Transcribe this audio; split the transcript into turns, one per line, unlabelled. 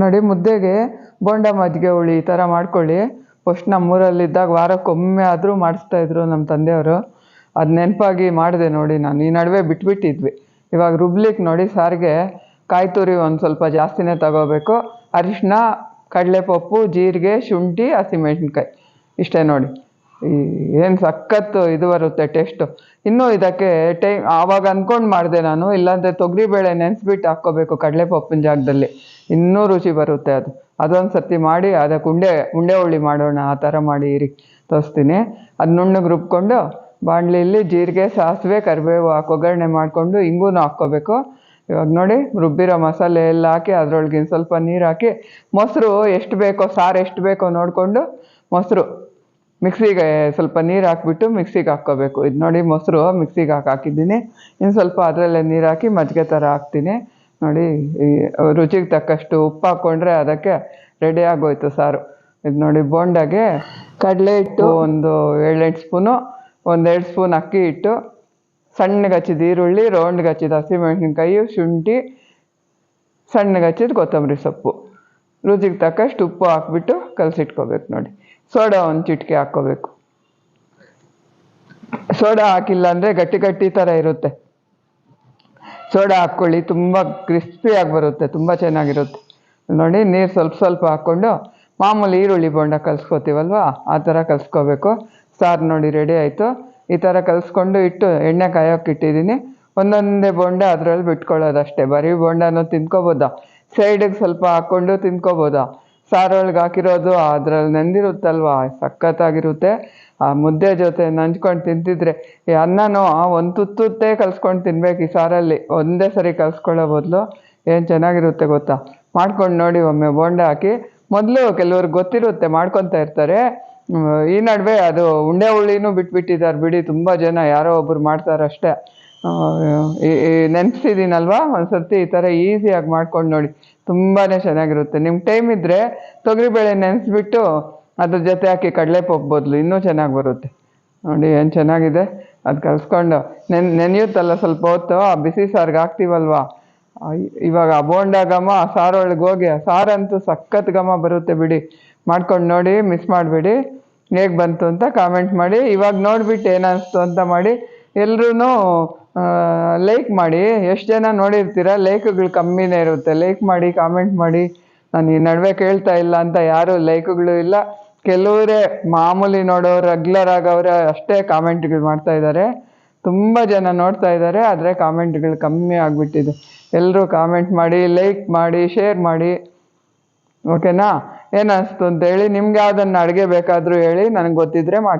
ನೋಡಿ, ಮುದ್ದೆಗೆ ಬೋಂಡ ಮಜ್ಜಿಗೆ ಹುಳಿ ಈ ಥರ ಮಾಡ್ಕೊಳ್ಳಿ. ಫಸ್ಟ್ ನಮ್ಮೂರಲ್ಲಿದ್ದಾಗ ವಾರಕ್ಕೊಮ್ಮೆ ಆದರೂ ಮಾಡಿಸ್ತಾ ಇದ್ರು ನಮ್ಮ ತಂದೆಯವರು. ಅದು ನೆನಪಾಗಿ ಮಾಡಿದೆ ನೋಡಿ ನಾನು. ಈ ನಡುವೆ ಬಿಟ್ಬಿಟ್ಟಿದ್ವಿ. ಇವಾಗ ರುಬ್ಲಿಕ್ಕೆ ನೋಡಿ ಸಾರಿಗೆ ಕಾಯಿ ತುರಿ ಒಂದು ಸ್ವಲ್ಪ ಜಾಸ್ತಿನೇ ತಗೋಬೇಕು. ಅರಿಶಿನ ಕಡಲೆಪಪ್ಪು, ಜೀರಿಗೆ, ಶುಂಠಿ, ಹಸಿಮೆಣ್ಸಿನ್ಕಾಯಿ. ಇಷ್ಟೇ ನೋಡಿ. ಈ ಏನು ಸಖತ್ತು ಇದು ಬರುತ್ತೆ ಟೇಸ್ಟು. ಇನ್ನೂ ಇದಕ್ಕೆ ಟೈ, ಆವಾಗ ಅಂದ್ಕೊಂಡು ಮಾಡಿದೆ ನಾನು. ಇಲ್ಲಾಂದರೆ ತೊಗರಿಬೇಳೆ ನೆನೆಸ್ಬಿಟ್ಟು ಹಾಕ್ಕೋಬೇಕು ಕಡಲೆಪಪ್ಪಿನ ಜಾಗದಲ್ಲಿ. ಇನ್ನೂ ರುಚಿ ಬರುತ್ತೆ ಅದು. ಅದೊಂದು ಸರ್ತಿ ಮಾಡಿ ಅದಕ್ಕೆ ಉಂಡೆ ಉಂಡೆ ಹುಳಿ ಮಾಡೋಣ, ಆ ಥರ ಮಾಡಿ ತೋರಿಸ್ತೀನಿ. ಅದು ನುಣ್ಣಗೆ ರುಬ್ಕೊಂಡು ಬಾಣಲಿಯಲ್ಲಿ ಜೀರಿಗೆ, ಸಾಸಿವೆ, ಕರಿಬೇವು ಹಾಕಿ, ಒಗ್ಗರಣೆ ಮಾಡಿಕೊಂಡು ಹಿಂಗೂ ಹಾಕ್ಕೋಬೇಕು. ಇವಾಗ ನೋಡಿ, ರುಬ್ಬಿರೋ ಮಸಾಲೆ ಎಲ್ಲ ಹಾಕಿ, ಅದರೊಳಗಿನ ಸ್ವಲ್ಪ ನೀರು ಹಾಕಿ, ಮೊಸರು ಎಷ್ಟು ಬೇಕೋ, ಸಾರು ಎಷ್ಟು ಬೇಕೋ ನೋಡಿಕೊಂಡು ಮೊಸರು, ಮಿಕ್ಸಿಗೆ ಸ್ವಲ್ಪ ನೀರು ಹಾಕ್ಬಿಟ್ಟು ಮಿಕ್ಸಿಗೆ ಹಾಕ್ಕೋಬೇಕು. ಇದು ನೋಡಿ, ಮೊಸರು ಮಿಕ್ಸಿಗೆ ಹಾಕಿ ಹಾಕಿದ್ದೀನಿ. ಇನ್ನು ಸ್ವಲ್ಪ ಅದರಲ್ಲೇ ನೀರು ಹಾಕಿ ಮಜ್ಜಿಗೆ ಥರ ಹಾಕ್ತೀನಿ. ನೋಡಿ ಈ ರುಚಿಗೆ ತಕ್ಕಷ್ಟು ಉಪ್ಪು ಹಾಕ್ಕೊಂಡ್ರೆ ಅದಕ್ಕೆ ರೆಡಿ ಆಗೋಯ್ತು ಸಾರು. ಇದು ನೋಡಿ ಬೋಂಡಾಗೆ ಕಡಲೆ ಹಿಟ್ಟು. ಒಂದು ಏಳೆಂಟು ಸ್ಪೂನು ಒಂದೆರಡು ಸ್ಪೂನ್ ಅಕ್ಕಿ ಹಿಟ್ಟು ಸಣ್ಣಗೆ ಹಚ್ಚಿದ ಈರುಳ್ಳಿ ರೌಂಡ್ಗೆ ಹಚ್ಚಿದ ಹಸಿಮೆಣಸಿನ್ಕಾಯಿ ಶುಂಠಿ ಸಣ್ಣಗೆ ಹಚ್ಚಿದ ಕೊತ್ತಂಬರಿ ಸೊಪ್ಪು. ರುಚಿಗೆ ತಕ್ಕಷ್ಟು ಉಪ್ಪು ಹಾಕ್ಬಿಟ್ಟು ಕಲಸಿಟ್ಕೋಬೇಕು ನೋಡಿ. ಸೋಡಾ ಒಂದು ಚಿಟಿಕೆ ಹಾಕ್ಕೋಬೇಕು. ಸೋಡಾ ಹಾಕಿಲ್ಲ ಅಂದರೆ ಗಟ್ಟಿ ಗಟ್ಟಿ ಥರ ಇರುತ್ತೆ. ಸೋಡಾ ಹಾಕ್ಕೊಳ್ಳಿ, ತುಂಬ ಕ್ರಿಸ್ಪಿಯಾಗಿ ಬರುತ್ತೆ, ತುಂಬ ಚೆನ್ನಾಗಿರುತ್ತೆ. ನೋಡಿ, ನೀರು ಸ್ವಲ್ಪ ಸ್ವಲ್ಪ ಹಾಕ್ಕೊಂಡು, ಮಾಮೂಲಿ ಈರುಳ್ಳಿ ಬೋಂಡ ಕಲಿಸ್ಕೋತೀವಲ್ವ, ಆ ಥರ ಕಲಿಸ್ಕೋಬೇಕು. ಸಾರು ನೋಡಿ ರೆಡಿ ಆಯಿತು. ಈ ಥರ ಕಲ್ಸ್ಕೊಂಡು ಇಟ್ಟು, ಎಣ್ಣೆ ಕಾಯೋಕೆ ಇಟ್ಟಿದ್ದೀನಿ. ಒಂದೊಂದೇ ಬೋಂಡ ಅದರಲ್ಲಿ ಬಿಟ್ಕೊಳ್ಳೋದಷ್ಟೇ. ಬರೀ ಬೋಂಡನೂ ತಿನ್ಕೋಬೋದಾ? ಸೈಡಿಗೆ ಸ್ವಲ್ಪ ಹಾಕ್ಕೊಂಡು ತಿನ್ಕೋಬೋದಾ? ಸಾರೊಳಗೆ ಹಾಕಿರೋದು ಅದ್ರಲ್ಲಿ ನೆಂದಿರುತ್ತಲ್ವ? ಸಖತ್ತಾಗಿರುತ್ತೆ. ಆ ಮುದ್ದೆ ಜೊತೆ ನಂಚ್ಕೊಂಡು ತಿಂತಿದ್ರೆ ಈ ಆ ಒಂದು ತುತ್ತುತ್ತೇ ಕಲ್ಸ್ಕೊಂಡು ತಿನ್ಬೇಕು ಈ ಸಾರಲ್ಲಿ. ಒಂದೇ ಸರಿ ಕಲ್ಸ್ಕೊಳ್ಳೋ ಬದಲು ಏನು ಚೆನ್ನಾಗಿರುತ್ತೆ ಗೊತ್ತಾ? ಮಾಡ್ಕೊಂಡು ನೋಡಿ ಒಮ್ಮೆ ಬೋಂಡ ಹಾಕಿ. ಮೊದಲು ಕೆಲವ್ರಿಗೆ ಗೊತ್ತಿರುತ್ತೆ ಮಾಡ್ಕೊತಾ ಇರ್ತಾರೆ. ಈ ನಡುವೆ ಅದು ಉಂಡೆ ಹುಳಿನೂ ಬಿಟ್ಬಿಟ್ಟಿದ್ದಾರೆ ಬಿಡಿ. ತುಂಬ ಜನ ಯಾರೋ ಒಬ್ಬರು ಮಾಡ್ತಾರೆ ಅಷ್ಟೇ ಆ, ಈ- ಈ ನೆನೆಸಿದ್ದೀನಲ್ವಾ ಒಂದು ಸರ್ತಿ ಈ ಥರ ಈಸಿಯಾಗಿ ಮಾಡ್ಕೊಂಡು ನೋಡಿ. ತುಂಬಾ ಚೆನ್ನಾಗಿರುತ್ತೆ. ನಿಮ್ಮ ಟೈಮ್ ಇದ್ದರೆ ತೊಗರಿಬೇಳೆ ನೆನೆಸ್ಬಿಟ್ಟು ಅದ್ರ ಜೊತೆ ಹಾಕಿ ಕಡಲೆಪಪ್ಪು ಬದಲು. ಇನ್ನೂ ಚೆನ್ನಾಗಿ ಬರುತ್ತೆ. ನೋಡಿ, ಏನು ಚೆನ್ನಾಗಿದೆ? ಅದು ಕಲಿಸ್ಕೊಂಡು. ನೆನ್, ನೆನೆಯುತ್ತಲ್ಲ ಸ್ವಲ್ಪ ಹೊತ್ತು? ಆ, ಬಿಸಿ ಸಾರಿಗೆ ಹಾಕ್ತೀವಲ್ವಾ? ಇವಾಗ ಬೋಂಡ ಘಮ, ಆ ಸಾರೊಳಗೆ ಹೋಗಿ, ಆ ಸಾರಂತೂ ಸಖತ್ ಘಮ ಬರುತ್ತೆ ಬಿಡಿ. ಮಾಡ್ಕೊಂಡು ನೋಡಿ ಮಿಸ್ ಮಾಡಬೇಡಿ. ಹೇಗೆ ಬಂತು ಅಂತ ಕಾಮೆಂಟ್ ಮಾಡಿ. ಇವಾಗ ನೋಡಿಬಿಟ್ಟು ಏನಿಸ್ತು ಅಂತ ಮಾಡಿ. ಎಲ್ರೂ ಲೈಕ್ ಮಾಡಿ. ಎಷ್ಟು ಜನ ನೋಡಿರ್ತೀರ? ಲೈಕ್ಗಳು ಕಮ್ಮಿನೇ ಇರುತ್ತೆ. ಲೈಕ್ ಮಾಡಿ ಕಾಮೆಂಟ್ ಮಾಡಿ. ನಾನು ಈ ನಡುವೆ ಕೇಳ್ತಾ ಇಲ್ಲ ಅಂತ ಯಾರು ಲೈಕ್ಗಳು ಇಲ್ಲ. ಕೆಲವರೇ ಮಾಮೂಲಿ ನೋಡೋರು ರೆಗ್ಯುಲರ್ ಆಗವ್ರೆ ಅಷ್ಟೇ ಕಾಮೆಂಟ್ಗಳು ಮಾಡ್ತಾ ಇದ್ದಾರೆ ತುಂಬ ಜನ ನೋಡ್ತಾ ಇದ್ದಾರೆ ಆದರೆ ಕಾಮೆಂಟ್ಗಳು ಕಮ್ಮಿ ಆಗಿಬಿಟ್ಟಿದೆ. ಎಲ್ಲರೂ ಕಾಮೆಂಟ್ ಮಾಡಿ ಲೈಕ್ ಮಾಡಿ ಶೇರ್ ಮಾಡಿ. ಓಕೆನಾ ಏನಿಸ್ತು ಅಂತ ಹೇಳಿ, ನಿಮ್ಗೆ ಯಾವುದನ್ನು ಅಡುಗೆ ಬೇಕಾದರೂ ಹೇಳಿ, ನನಗೆ ಗೊತ್ತಿದ್ರೆ ಮಾಡ್ತೀನಿ.